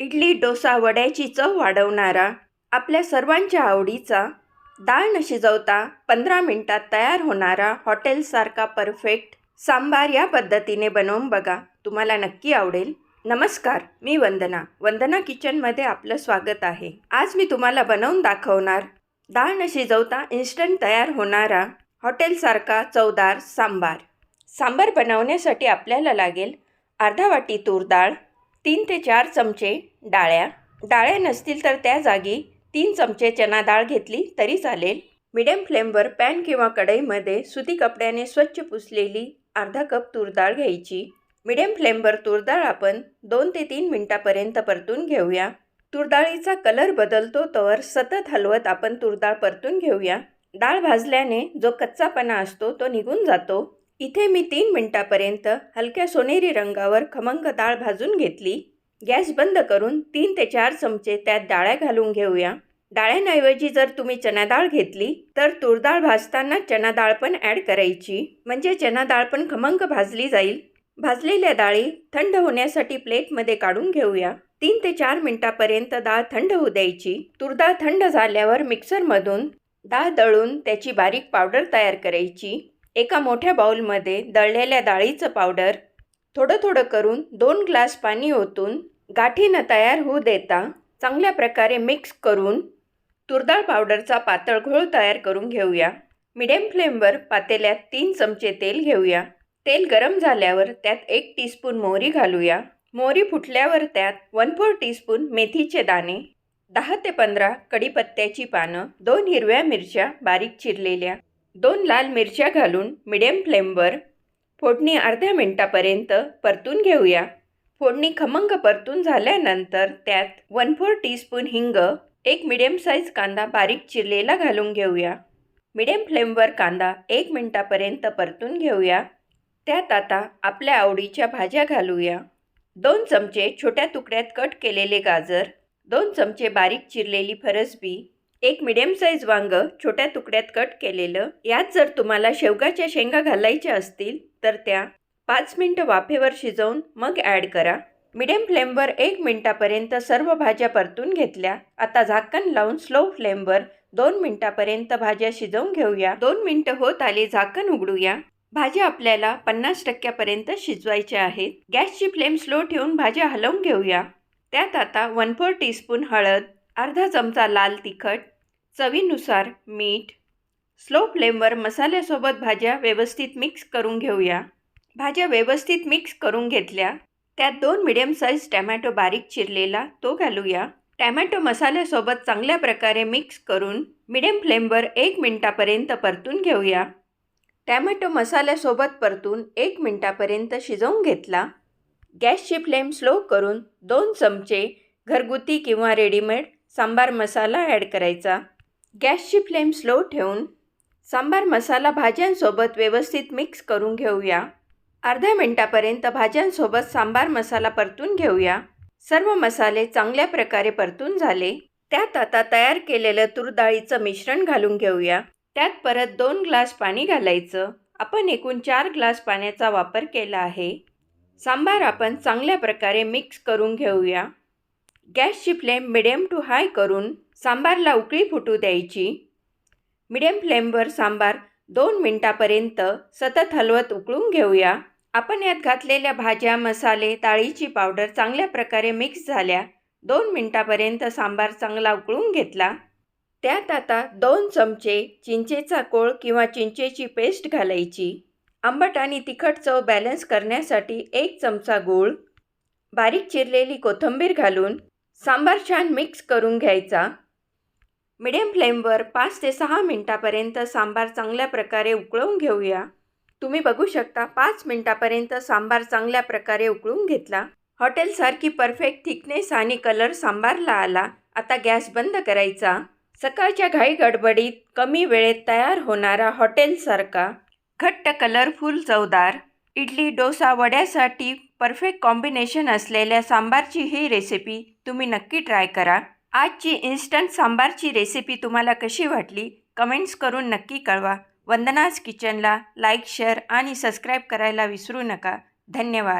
इडली डोसा वड्याची चव वाढवणारा आपल्या सर्वांच्या आवडीचा डाळ न शिजवता पंधरा मिनटात तयार होणारा हॉटेलसारखा परफेक्ट सांबार या पद्धतीने बनवून बघा. तुम्हाला नक्की आवडेल. नमस्कार मी वंदना. वंदना किचनमध्ये आपलं स्वागत आहे. आज मी तुम्हाला बनवून दाखवणार डाळ न शिजवता इन्स्टंट तयार होणारा हॉटेलसारखा चवदार सांबार. सांबार बनवण्यासाठी आपल्याला लागेल अर्धा वाटी तूर डाळ तीन ते चार चमचे डाळ्या. डाळ्या नसतील तर त्या जागी तीन चमचे चना डाळ घेतली तरी चालेल. मिडियम फ्लेमवर पॅन किंवा कढईमध्ये सुती कपड्याने स्वच्छ पुसलेली अर्धा कप तूर डाळ घ्यायची. मिडियम फ्लेमवर तूर डाळ आपण दोन ते तीन मिनटापर्यंत परतून घेऊया. तूर डाळीचा कलर बदलतो तोवर सतत हलवत आपण तूर डाळ परतून घेऊया. डाळ भाजल्याने जो कच्चापणा असतो तो निघून जातो. इथे मी तीन मिनटापर्यंत हलक्या सोनेरी रंगावर खमंग डाळ भाजून घेतली. गॅस बंद करून तीन ते चार चमचे त्यात डाळ्या घालून घेऊया. डाळ्यांऐवजी जर तुम्ही चना डाळ घेतली तर तूर डाळ भाजताना चना डाळ पण ॲड करायची. म्हणजे चना डाळ पण खमंग भाजली जाईल. भाजलेल्या डाळी थंड होण्यासाठी प्लेटमध्ये काढून घेऊया. तीन ते चार मिनटापर्यंत डाळ थंड होऊ द्यायची. तूर डाळ थंड झाल्यावर मिक्सरमधून डाळ दळून त्याची बारीक पावडर तयार करायची. एका मोठ्या बाऊलमध्ये दळलेल्या डाळीचं पावडर थोडं थोडं करून दोन ग्लास पाणी ओतून गाठीनं तयार होऊ देता चांगल्या प्रकारे मिक्स करून तुरडाळ पावडरचा पातळ घोळ तयार करून घेऊया. मिडियम फ्लेमवर पातेल्यात तीन चमचे तेल घेऊया. तेल गरम झाल्यावर त्यात एक टीस्पून मोहरी घालूया. मोहरी फुटल्यावर त्यात वन फोर टीस्पून मेथीचे दाणे दहा ते पंधरा कढीपत्त्याची पानं दोन हिरव्या मिरच्या बारीक चिरलेल्या दोन लाल मिरच्या घालून मिडियम फ्लेमवर फोडणी अर्ध्या मिनटापर्यंत परतून घेऊया. फोडणी खमंग परतून झाल्यानंतर त्यात वन फोर टीस्पून हिंग एक मिडियम साईज कांदा बारीक चिरलेला घालून घेऊया. मिडियम फ्लेमवर कांदा एक मिनटापर्यंत परतून घेऊया. त्यात आता आपल्या आवडीच्या भाज्या घालूया. दोन चमचे छोट्या तुकड्यात कट केलेले गाजर दोन चमचे बारीक चिरलेली फरसबी एक मिडियम साईज वांग छोट्या तुकड्यात कट केलेलं. यात जर तुम्हाला शेवगाच्या शेंगा घालायच्या असतील तर त्या पाच मिनटं वाफेवर शिजवून मग ॲड करा. मिडियम फ्लेमवर एक मिनटापर्यंत सर्व भाज्या परतून घेतल्या. आता झाकण लावून स्लो फ्लेमवर दोन मिनटापर्यंत भाज्या शिजवून घेऊया. दोन मिनटं होत आली झाकण उघडूया. भाज्या आपल्याला पन्नास टक्क्यापर्यंत शिजवायच्या आहेत. गॅसची फ्लेम स्लो ठेवून भाज्या हलवून घेऊया. त्यात आता वन फोर टीस्पून हळद अर्धा चमचा लाल तिखट चवीनुसार मीठ स्लो फ्लेमवर मसाल्यासोबत भाज्या व्यवस्थित मिक्स करून घेऊया. भाज्या व्यवस्थित मिक्स करून घेतल्या त्यात दोन मिडियम साईज टॅमॅटो बारीक चिरलेला तो घालूया. टॅमॅटो मसाल्यासोबत चांगल्या प्रकारे मिक्स करून मिडियम फ्लेमवर एक मिनटापर्यंत परतून घेऊया. टॅमॅटो मसाल्यासोबत परतून एक मिनटापर्यंत शिजवून घेतला. गॅसची फ्लेम स्लो करून दोन चमचे घरगुती किंवा रेडीमेड सांबार मसाला ॲड करायचा. गॅसची फ्लेम स्लो ठेवून सांबार मसाला भाज्यांसोबत व्यवस्थित मिक्स करून घेऊया. अर्ध्या मिनटापर्यंत भाज्यांसोबत सांबार मसाला परतून घेऊया. सर्व मसाले चांगल्या प्रकारे परतून झाले. त्यात आता तयार केलेलं तूरडाळीचं मिश्रण घालून घेऊया. त्यात परत दोन ग्लास पाणी घालायचं. आपण एकूण चार ग्लास पाण्याचा वापर केला आहे. सांबार आपण चांगल्या प्रकारे मिक्स करून घेऊया. गॅसची फ्लेम मिडियम टू हाय करून सांबारला उकळी फुटू द्यायची. मिडियम फ्लेमवर सांबार दोन मिनटापर्यंत सतत हलवत उकळून घेऊया. आपण यात घातलेल्या भाज्या मसाले डाळीची पावडर चांगल्या प्रकारे मिक्स झाल्या. दोन मिनटापर्यंत सांबार चांगला उकळून घेतला. त्यात आता दोन चमचे चिंचेचा कोळ किंवा चिंचेची पेस्ट घालायची. आंबट आणि तिखट चव बॅलन्स करण्यासाठी एक चमचा गूळ बारीक चिरलेली कोथिंबीर घालून सांबार छान मिक्स करून घ्यायचा. मिडियम फ्लेमवर पाच ते सहा मिनटापर्यंत सांबार चांगल्या प्रकारे उकळवून घेऊया. तुम्ही बघू शकता पाच मिनटापर्यंत सांबार चांगल्या प्रकारे उकळून घेतला. हॉटेलसारखी परफेक्ट थिकनेस आणि कलर सांबारला आला. आता गॅस बंद करायचा. सकाळच्या घाई गडबडीत कमी वेळेत तयार होणारा हॉटेलसारखा घट्ट कलरफुल चवदार इडली डोसा वड्यासाठी परफेक्ट कॉम्बिनेशन असलेल्या सांबारची ही रेसिपी तुम्ही नक्की ट्राय करा. आजची इन्स्टंट सांबारची रेसिपी तुम्हाला कशी वाटली? कमेंट्स करून नक्की कळवा. वंदनाज किचनला लाईक शेअर आणि सबस्क्राईब करायला विसरू नका. धन्यवाद.